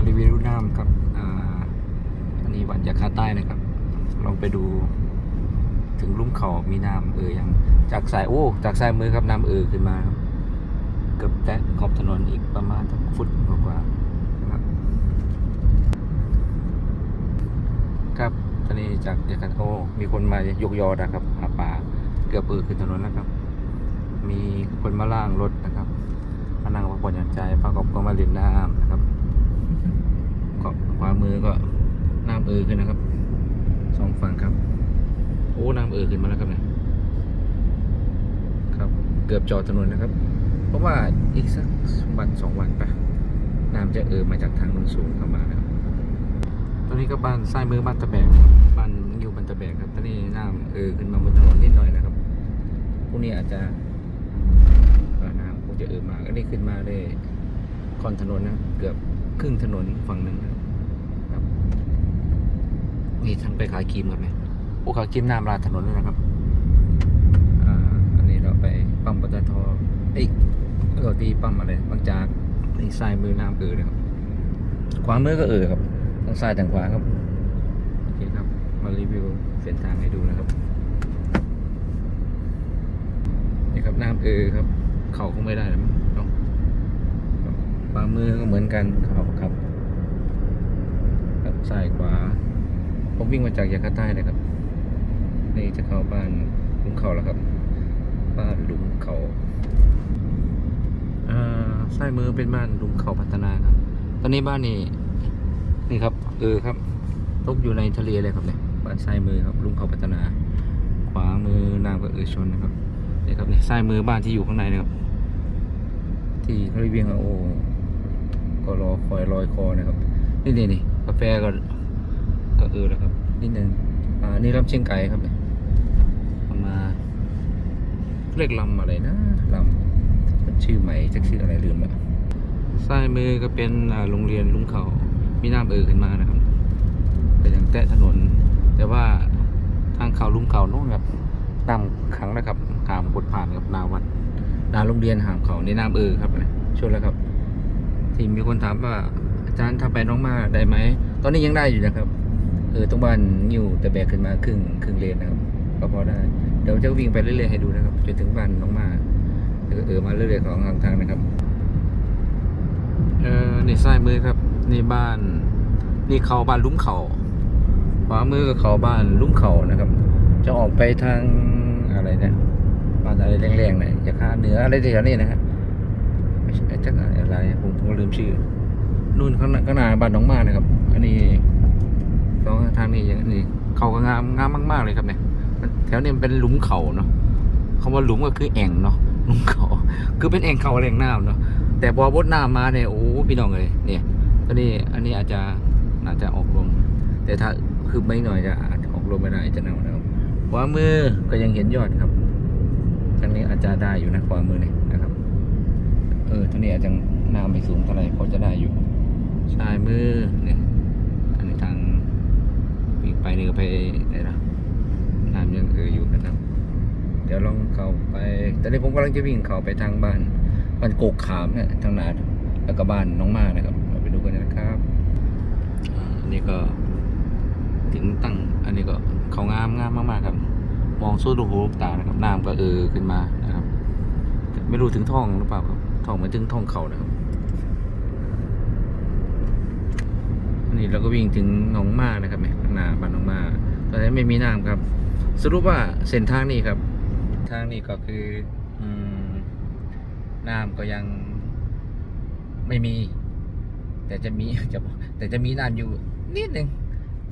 มารีวิวน้ำครับอันนี้วัดยาคาใต้นะครับ ลองไปดูถึงลุ่มเขามีน้ำเอ่ยยังจากสายโอ้ จากสายมือครับน้ำเอ่ยขึ้นมาครับเกือบแตะขอบถนนอีกประมาณสักฟุตกว่าๆนะครับครับตอนนี้จากยาคาโอมีคนมายกยอนะครับหาปลาเกือบเอ่ยขึ้นถนนแล้วครับ มีคนมาล่างรถนะครับมานั่งพักผ่อนหย่อนใจปลากอบก็มาเล่นน้ำนะครับ ก็ขวามือก็น้ำเอ่ยขึ้นนะครับสองฝั่งครับ โอ้น้ำเอ่ยขึ้นมาแล้วครับเนี่ยครับ เกือบจอดถนนนะครับ เพราะว่าอีกสักวันสองวันปะน้ำจะเอ่ยมาจากทางนนสูงเข้ามานะครับตอนนี้ก็บ้านซ้ายมือบ้านตะแบกบ้านอยู่บ้านตะแบกครับตอนนี้น้ำเอ่ยขึ้นมาบนถนนนิดหน่อยนะครับพรุ่งนี้อาจจะน้ำคงจะเอ่ยมาก็ได้ขึ้นมาได้ คอนถนนนะเกือบครึ่งถนนฝั่งหนึ่งนะครับนี่ทางไปขายครีมกันไหมโอ้ขายครีมน้ำราดถนนเลยนะครับอ่าอันนี้เราไปปั๊มปตทเอ้ยเราตีปั๊มอะไรบางจากนี่ซ้ายมือน้ำเอ่ยนะครับขวามือก็เอ่ยครับทางซ้ายทางขวาครับโอเคครับ มารีวิวเส้นทางให้ดูนะครับนี่ครับน้ำเออครับ เข่าคงไม่ได้แล้วมั้งเนาะครับ ขวามือก็เหมือนกันเข่าครับครับซ้ายขวา ผมวิ่งมาจากยาคาใต้เลยครับ นี่จะเข้าบ้านลุงเขาแล้วครับ บ้านลุงเขาอ่าซ้ายมือเป็นบ้านลุงเขาพัฒนาครับ ตอนนี้บ้านนี่นี่ครับเออครับตกอยู่ในทะเลเลยครับเนี่ยบ้านซ้ายมือครับลุงเขาพัฒนา ขวามือน้ำก็เออชนนะครับนี่ครับเนี่ยซ้ายมือบ้านที่อยู่ข้างในนะครับที่เขาเรียกว่าโอ้ ก็รอคอยลอยคอนะครับ นี่นี่นี่กาแฟก็ก็เออแล้วครับนิดนึงอ่านี่ลำเชียงไก่ครับเนี่ยเอามาเรียกลำอะไรนะลำมันชื่อใหม่จะชื่ออะไรลืมแล้วซ้ายมือก็เป็นโรงเรียนลุงเขามีน้ำเออขึ้นมานะครับแต่ยังแตะถนน แต่ว่าทางเขาลุงเขาโน่นแบบน้ำขังนะครับหามกดผ่านกับนาวัดนาโรงเรียนหามเขาในน้ำเออครับช่วยแล้วครับ ที่มีคนถามว่าอาจารย์ถ้าไปน้องมาได้ไหม ตอนนี้ยังได้อยู่นะครับ เออตรงบ้านอยู่แต่แบกขึ้นมาครึ่งครึ่งเลนนะครับ ก็พอได้ เดี๋ยวจะวิ่งไปเรื่อยๆให้ดูนะครับจนถึงบ้านน้องมาเออมาเรื่อยๆของทางทางนะครับ เออนี่ซ้ายมือครับนี่บ้านนี่เขาบ้านลุ้มเขาขวามือก็เขาบ้านลุ้มเขานะครับ จะออกไปทางอะไรเนี่ยบ้านอะไรแรงๆเนี่ยจะคาเหนืออะไรแถวนี้นะฮะ ไม่ใช่จักอะไรผมผมก็ลืมชื่อนู่นข้างหน้าข้างหน้าบ้านหนองมานะครับ อันนี้สองทางนี้อย่างนี้เขาก็งามงามมากๆเลยครับเนี่ยแถวนี้มันเป็นหลุมเขาเนาะคำว่าหลุมก็คือแอ่งเนาะหลุมเขา คือเป็นแอ่งเขาแรงน้ำเนาะแต่พอบดน้ำมาเนี่ยโอ้พี่น้องเลยเนี่ยตอนนี้อันนี้อาจจะอาจจะออกลมแต่ถ้าคือไม่หน่อยจะอาจจะออกลมไม่ได้จะหนาวนะครับขวามือก็ยังเห็นยอดครับทางนี้อาจจะได้อยู่นะขวามือเนี่ยนะครับ เออทางนี้อาจจะน้ำไม่สูงเท่าไหร่พอจะได้อยู่ซ้ายมือเนี่ยอันนี้ทางวิ่งไปนี่ก็ไปไหนนะน้ำยังเอออยู่นะครับ เดี๋ยวลองเข้าไป ตอนนี้ผมกำลังจะวิ่งเข้าไปทางบ้านบ้านโกกขามเนี่ยทางนาแล้วก็บ้านน้องมานะครับเราไปดูกันนะครับอ่าอันนี้ก็ถึงตั้งอันนี้ก็เขางามงามมากๆครับ มองสู้ดูหูลูกตานะครับน้ำก็เออขึ้นมานะครับ ไม่รู้ถึงท้องหรือเปล่าครับท้องเหมือนถึงท้องเขานะครับอันนี้เราก็วิ่งถึงหนองมานะครับเนี่ยข้างหน้าบ้านหนองมาตอนนี้ไม่มีน้ำครับ สรุปว่าเส้นทางนี้ครับ ทางนี้ก็คืออืมน้ำก็ยังไม่มี แต่จะมีจะแต่จะมีน้ำอยู่นิดหนึ่ง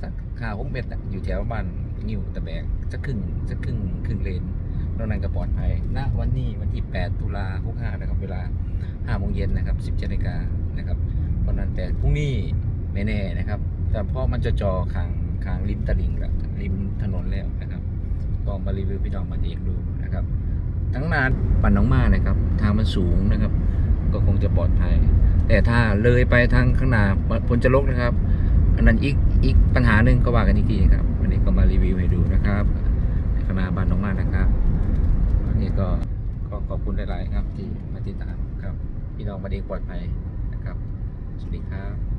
สักห้าหกเมตรอยู่แถวบ้านงิ้วตะแบกสักครึ่งสักครึ่งครึ่งเลน นอกนั้นก็ปลอดภัยณวันนี้วันที่ 8 ตุลา65นะครับ เวลา5โมงเย็นนะครับ 10นาฬิกานะครับเพราะนั้นแต่พรุ่งนี้ไม่แน่นะครับ แต่เพราะมันจะจอขางขางริมตลิ่งแล้วริมถนนแล้วนะครับ ก็มารีวิวพี่น้องมันเองดูนะครับ ทั้งนานปั่นน้องมานะครับ ทางมันสูงนะครับ ก็คงจะปลอดภัย แต่ถ้าเลยไปทางข้างหน้าพ้นจะลกนะครับ อันนั้นอีกอีกปัญหาหนึ่งก็ว่ากันอีกทีนะครับวันนี้ก็มารีวิวให้ดูนะครับในข้างหน้าบ้านน้องมานะครับ ก็ก็ขอบคุณหลาย ๆ ครับที่มาติดตามครับ พี่น้องมาเองปลอดภัยนะครับ สวัสดีครับ